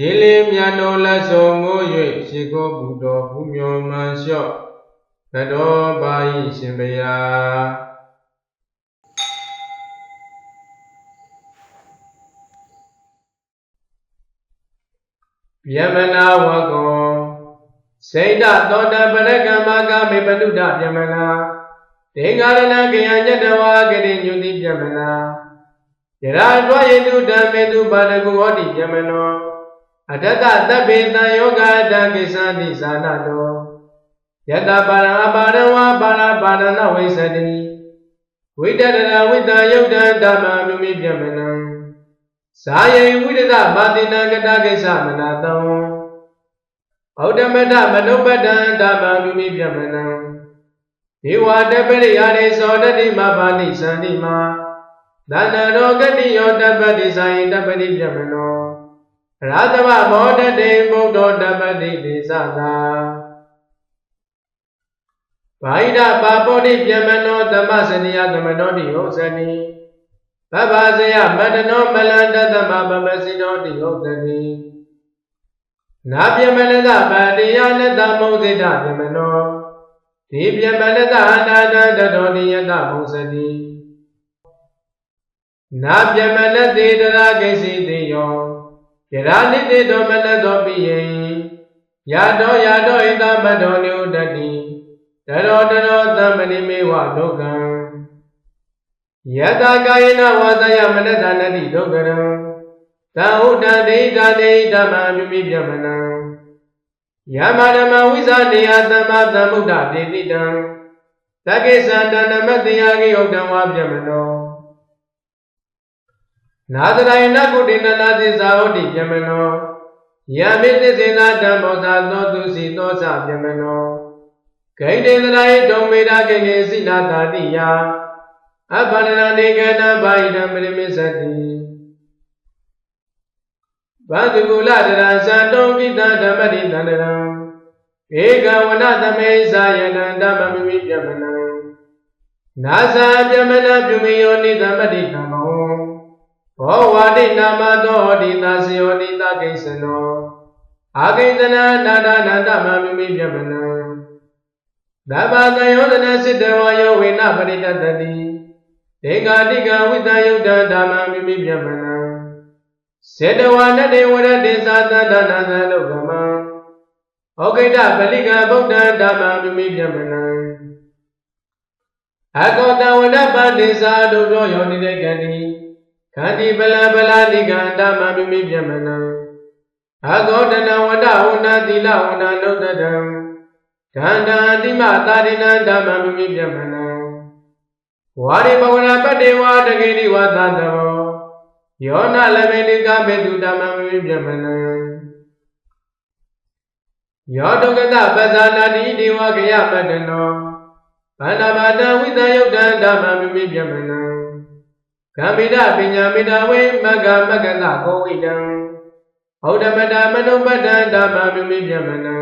ရေလေမြတ်တော်လက်ဆောင်မိုး၍ရှိခိုးပူတော်ဘုမျောမှန်လျှော့သတော်ပါ၏ရှင်ဘုရားယမနာဝကောစိတ်တသောတပရကမ္မကမေပတုဒယမနာဒေငါရဏကယညတဝါဂရိညုတိယမနာယရာတွာယေတုဓမ္မေတုပါဒကုဟောတိယမနော အတ္တတဗ္ဗေတံယောဂအတ္တကိသတိသာနတောယတပါရအပါရဝပါရပါရဏဝိသတိဝိတရဏဝိတယုတ်တံဓမ္မမြုမိယမနံဇာယိဝိဒဒမာတိနကတကိစ္စမနာတံဩဒမတမနုပတံဓမ္မမိမိပြမနံဒေဝတပရိယာရေသောတတိမဘာနိသန္တိမသန္တရောဂတိယောတပတိဇာယိတပတိပြမနော ရာသမမောတတေဘုဒ္ဓတပတိဒေသသာဗာဟိတပါပောတိပြမနောသမစနိယသမနောတိဟောဇနိဘဗ္ဗဇယမတ္တနောမလန္တသမပမစီတောတိဟုတ်တိနာပြမလသဗတိယနတမုဇိတပြမနောဒီပြမလသအနာတတတောနိယတမုစတိနာပြမလသေတရာကိစီတိယော ယရာနိတိတောမနတောပိယေယတောယတောဣသမတောနိဥဒတိတရောတရောသမဏိမေဝလောကံယတကာယနာဝါဒယမနတနတိဒုက္ခရံသံဟုတံဒိဋ္ဌာတိဓမ္မမြုမိပြမနံယမဓမ္မဝိဇာနေယသမ္မာသမ္ဗုဒ္ဓတေတိတံတက္ကိသတဏမတယကိဟုတ်တံဝါပြမနော နာသရယနကုတိနနာသစ္စာဟုတ်တိပြမနောယမိသစ္စေနာဓမ္မောသာသောသူစီသောစပြမနောဂိတေသရာယဒုံမေတာကေကေစိနာတာတိယအပန္နနေကတံဘာဟိတံပရိမစ္စတိဘန္တုကုလတရံသံတောကိတံဓမ္မတိတန္တရံဧကဝနသမေဇာယနံဓမ္မမိမိပြမနံနာဇာပြမနပြုမိယောနိသမတိဓမ္မော ဘောဝါတိနာမသောဟောတိသာစယောနိတကိစ္စနောအာကိတနာနာဒနာဓမ္မမိမိပြမနံသဗ္ဗတယောတနစိတဝါယောဝိနပရိတတတိဒေဂာတိကဝိတယုတ်တဓမ္မမိမိပြမနံစေတဝါနတေဝရတေသာတတနာသလုကမံဩကိတပလိကဗုဒ္ဓဓမ္မမိမိပြမနံအကောတဝနပတိသာဒုတောယောနိတေကတိ ခန္တိပလပလာတိကဓမ္မမိမိပြမနံအကောတနဝဒဝနာသီလဝနာနုတတံခန္ဓာတိမသာရိဏဓမ္မမိမိပြမနံဝါရိပဝရပတ္တေဝတကေတိဝသတ္တောယောနလမေတိကမေတုဓမ္မမိပြမနံယောတုကတပဇာနာတိဒေဝကယပတ္တနောဗန္ဒဘာတဝိသယုတ်တံဓမ္မမိပြမနံ ကံမိဒပညာမိတဝေမဂ္ဂမဂ္ဂတကောဝိတံဟောဒမတမနုပတ္တံဓမ္မမိပြမနံ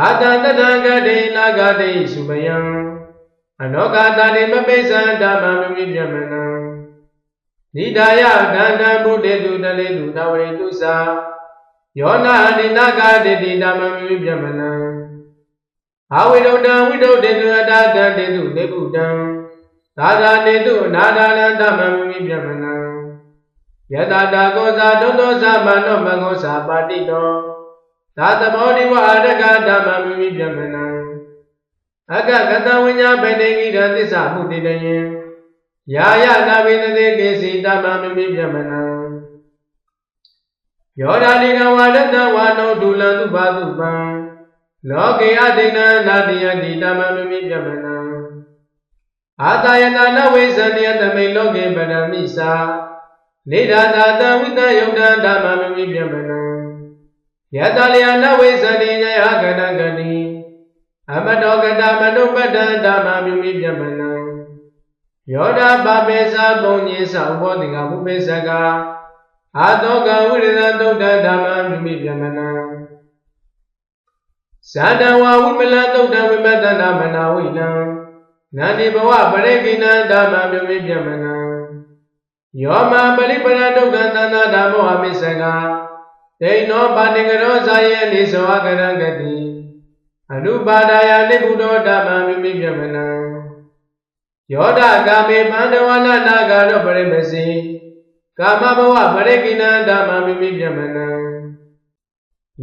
အာတတတံဂတိနာဂတိစုမယံအနောကတာတိမပိစ္ဆံဓမ္မမမိပြမနံနိဒာယဒန္တံဘုဒေတုတလေတုနဝရိတုသာယောနာနိနာဂတိတိဓမ္မမမိပြမနံအာဝိဒုတံဝိဒုတေတုအတတံတေတုနေပုတံ သာသာနေတုအနာဒာနံဓမ္မမမိပြမနံယတတာကောဇာဒုသောသမနောမဂောစာပါတိတောသာသမောဒီဝအရကဓမ္မမိမိပြမနံအကကတဝိညာဗေတေကိရသစ္စာမှုတိတယံယာယနာဝိတတေကေစီတမမိမိပြမနံယောဓာတိကဝါရတဝါနောဒုလံသူဘာသူပံလောကေအဒိဏနာတိယတိတမမိမိပြမနံ အာတယနာနဝိဇ္ဇနိယသမိလောကေပရမိစာနေဒာတာတဝိတယုတ်တဓမ္မမိမိပြမနံယတလျာနဝိသတိညယကတကတိအမတောကတမနုပတ္တဓမ္မမြုမိပြမနံယောဓပပေသာပုံညိသဘောတိကဘုပေစကအာတောကဝိရဒသုတ်တဓမ္မမြုမိပြမနံဇာတဝဝိမလသုတ်တဝိမတနာမနာဝိနံ နန္ဒီဘဝပရိကိဏဓမ္မမြုမိပြမနံယောမပရိပရဒုက္ခသန္တာဓမ္မောအမိစကာဒိဏောပါတိကရောဇာယေနိသောအကရဂတိအနုပါဒာယနိဗ္ဗုဒ္ဓဓမ္မမိမိပြမနံယောဒကာမေပန္ဒဝနာနာဂါရောပရိမစီကာမဘဝပရိကိဏဓမ္မမိမိပြမနံ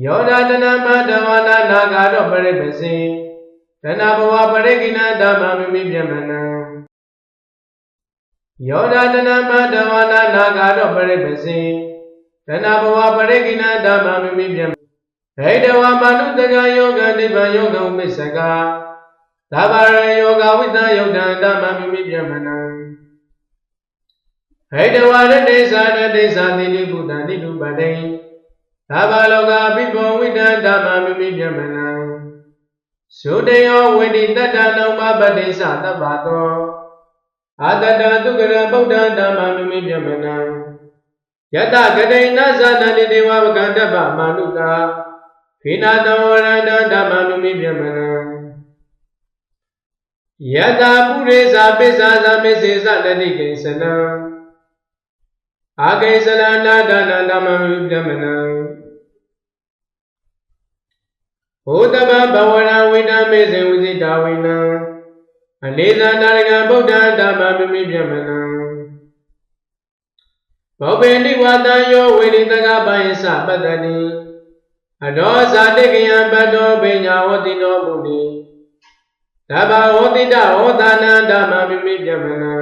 ယောဒတနမတဝနာနာဂါရောပရိမစီ တဏဘဝပရိကိဏဓမ္မမိမိပြမနံယောဒတနမတဝနာနာဂါရောပရိမစီတဏဘဝပရိကိဏဓမ္မမိမိပြမဟိတဝမနုတကယောဂနိဗ္ဗာန်ယောဂဥမစ္စကသဗ္ဗရယောဂဝိတယုတ်တံဓမ္မမိမိပြမနံဟိတဝရတေသာရတေသာတိတိဘုဒ္ဓတိတုပတေသဗ္ဗလောကပိဘောဝိတံဓမ္မမိမိပြမနံ သုတယောဝိတိတတ္တနောမပတိသသဗ္ဗတောအာတတသုကရဗုဒ္ဓဓမ္မမိမိပြမနံယတဂတိနသနတိဒေဝဝကန္တပမာနုတာခိနာတဝရန္တဓမ္မနုမိပြမနံယတပုရိသပိစ္ဆာသမေစေသတတိကိဉ္စနံအာကိဉ္စနာနာဒါနဓမ္မနုပြမနံ ဘုဒ္ဓဘဘဝရဝိတမေစေဝိဇိတာဝိနံအလေးသာနာရကဗုဒ္ဓဓမ္မနုမိပြမနံဘောပေနိဝတံယောဝိရိတကပယသပတ္တနိအတောဇာတိကယံပတ္တောပညာဝတိနောမုနိသဗ္ဗဝတိတဟောတာနံဓမ္မမိမိပြမနံ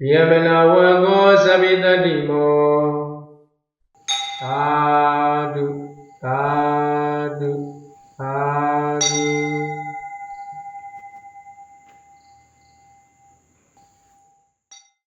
ပြမနာဝံကောသဗ္ဗိတတိမောသာဓုသာ